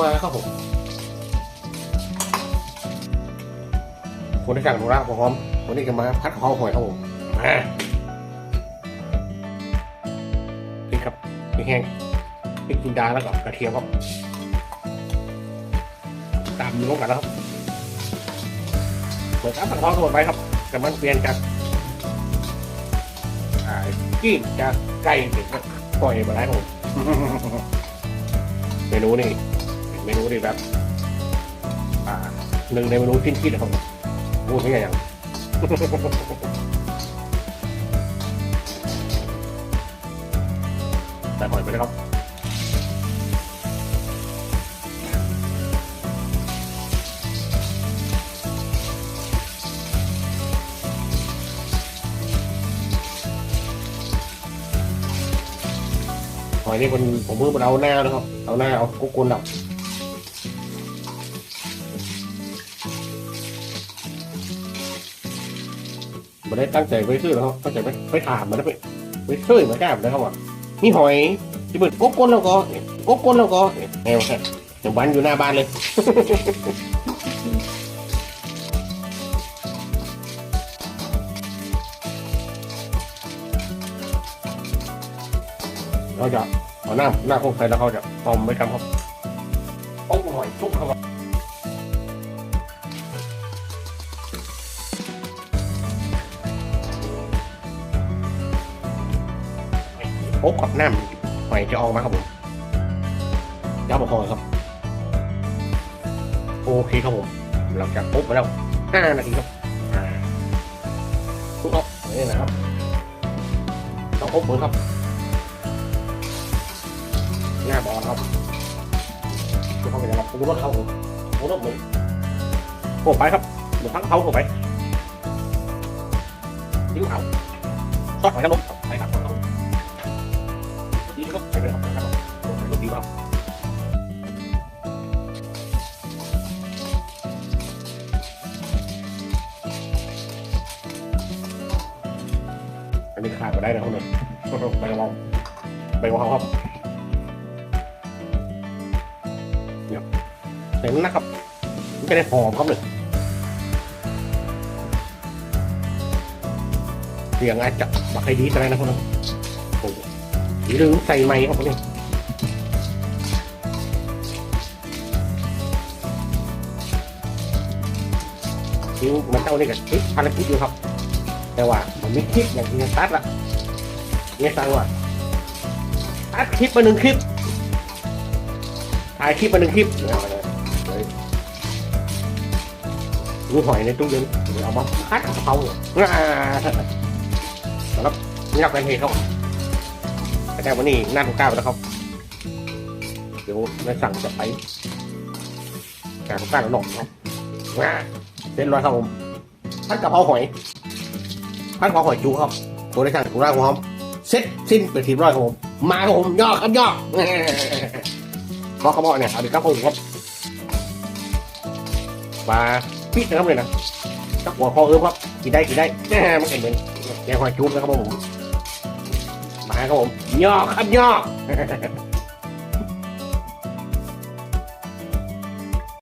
มาครับผมคนที่สั่งหนูรักผมพร้อมวันนี้จะมาพัดคอหอยครับผมมาพริกครับพริกแห้งพริกจินดาแล้วก็กระเทียมครับตามลงกันแล้วครับเปิดน้ำผัดคอสดไปครับ แต่มันเปลี่ยนจากกิ้งจากไก่เป็นก้อยมาได้ผมเมนูนี่ เมนูนี่แบบอ่าหนึ่งในเมนูทิ้นคิดนะครับพูดไม่ใช่อย่างใส่หอยไปเลยครับหอยนี่มันผมเพิ่งมาเอาหน้านะครับ เอาหน้าเอากุ๊กกุนดับ ไม่ได้ตั้งใจไปซื้อแล้วครับตั้งใจไปไปถามมันแล้วไปไปซื้อมาแก้มนะครับว่ามีหอยที่เปิดก๊กกุนแล้วก็ก๊กกุนแล้วก็แนวแค่ยังวันอยู่หน้าบ้านเลยเราจะเอาหน้าหน้าคงใส่แล้วเขาจะหอมไม่ทำครับโอ้หอยชุบครับ โอ้กับน้ำหอยจะออกมาครับผมยับประคอครับ โอเคครับผมเราจะปุ๊บมาแล้วห้านาทีครับทุกรอบนี่นะครับต้องปุ๊บมือครับ หน้าบอลครับคือเขาเป็นอะไรผมรถเขาผมผมรถเหมือนโอ้ไปครับเหมือนพักเขาผมไปดิ้วเอาซอดหอยนางรมไปครับ นนี้ขาดไปได้นะครับเนี่ยใบกระเพราใบกะเพราครับเห็นนะครับมันจะได้หอมครับเลยเสียงอาจจะบักให้ดีอะไรนะคนนั้นโอ้โหหรือใส่ไม้ครับคนนี้จริงมันเท่านี้กับคลิปภารกิจอยู่ครับ แต่ว่ามันมีคลิปอย่างที่ตัดละเนี่ยสั่งว่าตัดคลิปมาหนึ่งคลิปถ่ายคลิปมาหนึ่งคลิปเอาเลยดูหอยในตู้เย็นเอามาพัดเพราแล้วงับไปเฮเขาแต่วันนี้หน้าของก้าวแล้วครับ เดี๋ยวในายสั่งจะไปการของก้าวแล้วหนอกครับเส้นร้อยครับผมพัดกะเพราหอย พัดกะเพราหอยจูครับตัวในสั่งของเราครับเซ็ตสิ้นเป็นทีมร้อยครับผมมาครับผมย่อครับย่อบอกเขาบอกเนี่ยเอาดีครับผมครับมาปิดนะครับเลยนะจักหัวคอเอิมครับกินได้กินได้แหมมันเป็นเหมือนแกงหอยจุ๊บนะครับผมมาครับผมย่อครับย่อ